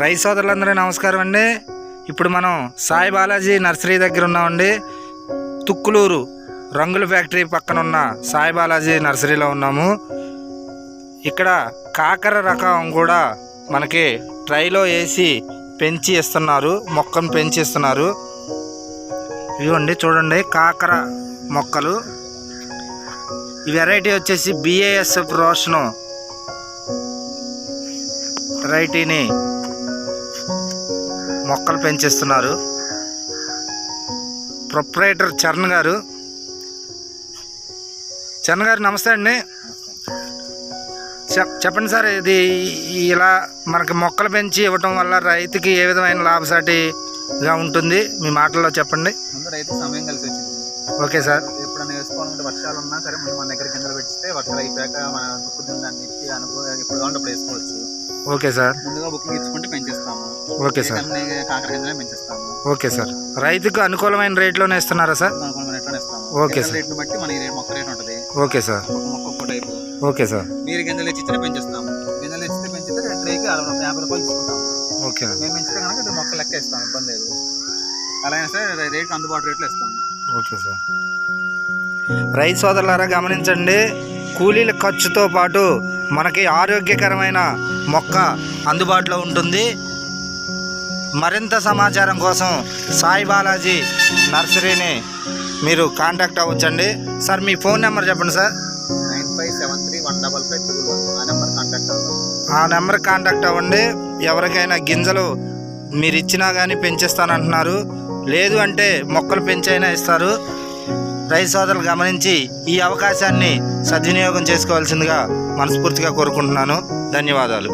రై సోదరులందరూ నమస్కారం అండి. ఇప్పుడు మనం సాయి బాలాజీ నర్సరీ దగ్గర ఉన్నామండి. తుక్కులూరు రంగుల ఫ్యాక్టరీ పక్కన ఉన్న సాయి బాలాజీ నర్సరీలో ఉన్నాము. ఇక్కడ కాకర రకం కూడా మనకి ట్రైలో వేసి పెంచి ఇస్తున్నారు. మొక్కను పెంచి ఇస్తున్నారు. ఇవ్వండి చూడండి కాకర మొక్కలు. ఈ వెరైటీ వచ్చేసి బిఏఎస్ఎఫ్ రోషను వెరైటీని మొక్కలు పెంచేస్తున్నారు. ప్రొపరేటర్ చరణ్ గారు. చరణ్ గారు నమస్తే అండి. చెప్ చెప్పండి సార్ ఇది ఇలా మనకి మొక్కలు పెంచి ఇవ్వటం వల్ల రైతుకి ఏ విధమైన లాభసాటిగా ఉంటుంది? మీ మాటల్లో చెప్పండి. ముందు రైతు సమయం కలిసి వచ్చింది. Okay sir. ఎప్పుడన్నా వేసుకోవాలంటే వర్షాలు ఉన్నా సరే ముందు మన దగ్గర గింజలు పెట్టిస్తే వర్షాలు అయిపోయాక మన ఎప్పుడు కావాలంటే అప్పుడు వేసుకోవచ్చు. Okay sir. ముందుగా బుకింగ్ ఇచ్చుకుంటే పెంచిస్తాము. Okay sir. అన్ని కాకర గింజలే పెంచిస్తాము. Okay sir. రైతుకు అనుకూలమైన రేట్లోనే ఇస్తున్నారా సార్? రేట్లోనే ఇస్తాము. Okay sir. రేట్ని బట్టి మన ఈ రేట్ మొక్క రేట్ ఉంటుంది. Okay sir. ఒక మొక్క ఒక్క టైపు. Okay sir. మీరు గింజలు ఇచ్చితే పెంచిస్తాము. గింజలు ఇచ్చితే పెంచితే ట్రైకి అరవై యాభై రూపాయలు తీసుకుంటాము. ఓకే మేము పెంచితే కనుక ఇది మొక్క లెక్క ఇస్తాం ఇబ్బంది లేదు. అలా అయినా సరే రేట్ అందుబాటు రేట్లో ఇస్తాము. Okay sir. రైతు సోదరులారా గమనించండి. కూలీల ఖర్చుతో పాటు మనకి ఆరోగ్యకరమైన మొక్క అందుబాటులో ఉంటుంది. మరింత సమాచారం కోసం సాయి బాలాజీ నర్సరీని మీరు కాంటాక్ట్ అవ్వచ్చండి. సార్ మీ ఫోన్ నెంబర్ చెప్పండి sir. Nine five seven three one double five triple one. ఆ నెంబర్ కాంటాక్ట్ అవుతాం ఆ నెంబర్ కాంటాక్ట్ అవ్వండి. ఎవరికైనా గింజలు మీరు ఇచ్చినా కానీ పెంచిస్తానంటున్నారు. లేదు అంటే మొక్కలు పెంచైనా ఇస్తారు. రైతు సోదరులు గమనించి ఈ అవకాశాన్ని సద్వినియోగం చేసుకోవాల్సిందిగా మనస్ఫూర్తిగా కోరుకుంటున్నాను. ధన్యవాదాలు.